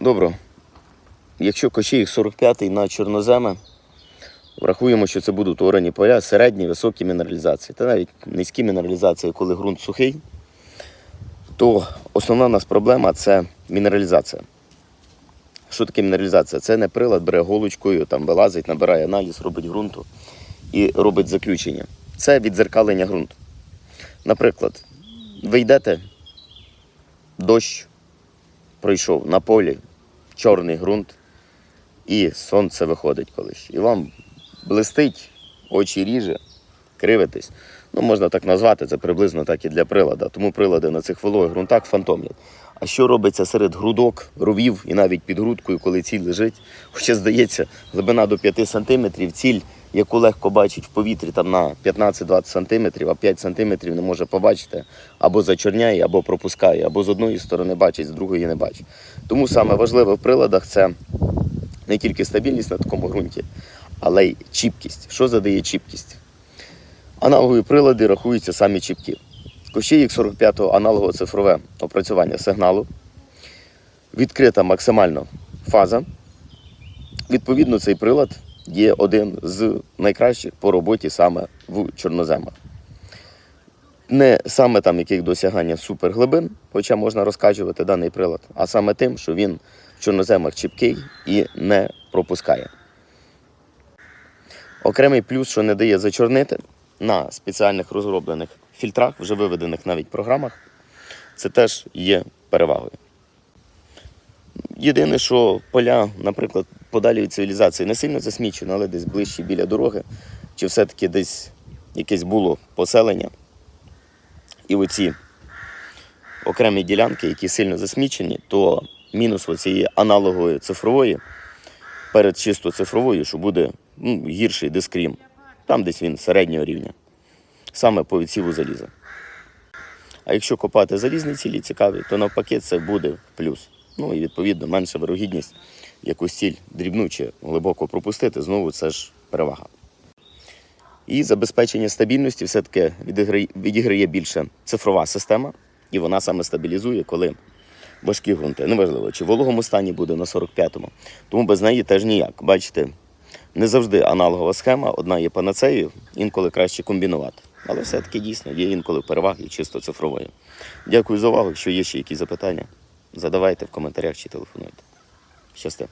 Добро. Якщо кощеїх 45 на чорноземи, врахуємо, що це будуть орені поля, середні, високі мінералізації, та навіть низькі мінералізації, коли ґрунт сухий, то основна у нас проблема це мінералізація. Що таке мінералізація? Це не прилад, бере голочкою, там вилазить, набирає аналіз, робить ґрунту і робить заключення. Це відзеркалення ґрунту. Наприклад, ви йдете, дощ пройшов на полі, чорний ґрунт, і сонце виходить колись. І вам блистить, очі ріже, кривитесь. Ну, можна так назвати, це приблизно так і для прилада. Тому прилади на цих вологих ґрунтах фантомлять. А що робиться серед грудок, ровів і навіть під грудкою, коли ціль лежить? Хоча здається, глибина до 5 см, ціль, яку легко бачить в повітрі там на 15-20 см, а 5 см не може побачити, або зачорняє, або пропускає, або з одної сторони бачить, з другої не бачить. Тому саме важливе в приладах це не тільки стабільність на такому ґрунті, але й чіпкість. Що задає чіпкість? Аналогові прилади рахуються самі чіпкі. Кощеїк 45 аналогово цифрове опрацювання сигналу. Відкрита максимально фаза. Відповідно, цей прилад є один з найкращих по роботі саме в чорноземах. Не саме там яких досягання суперглибин, хоча можна розкачувати даний прилад, а саме тим, що він в чорноземах чіпкий і не пропускає. Окремий плюс, що не дає зачорнити на спеціальних розроблених фільтрах, вже виведених навіть програмах, це теж є перевагою. Єдине, що поля, наприклад, подалі від цивілізації не сильно засмічено, але десь ближче біля дороги, чи все-таки десь якесь було поселення. І оці окремі ділянки, які сильно засмічені, то мінус оцієї аналогової цифрової перед чисто цифровою, що буде ну, гірший дискрім. Там десь він середнього рівня. Саме по відсіву заліза. А якщо копати залізні цілі цікаві, то навпаки це буде плюс. Ну і відповідно менша вирогідність якусь ціль дрібну чи глибоко пропустити, знову це ж перевага. І забезпечення стабільності все-таки відіграє, більше цифрова система, і вона саме стабілізує, коли важкі ґрунти. Неважливо, чи в вологому стані буде на 45-му. Тому без неї теж ніяк. Бачите, не завжди аналогова схема, одна є панацею, інколи краще комбінувати. Але все-таки дійсно є інколи переваги чисто цифрової. Дякую за увагу. Якщо є ще якісь запитання, задавайте в коментарях чи телефонуйте. Щасти.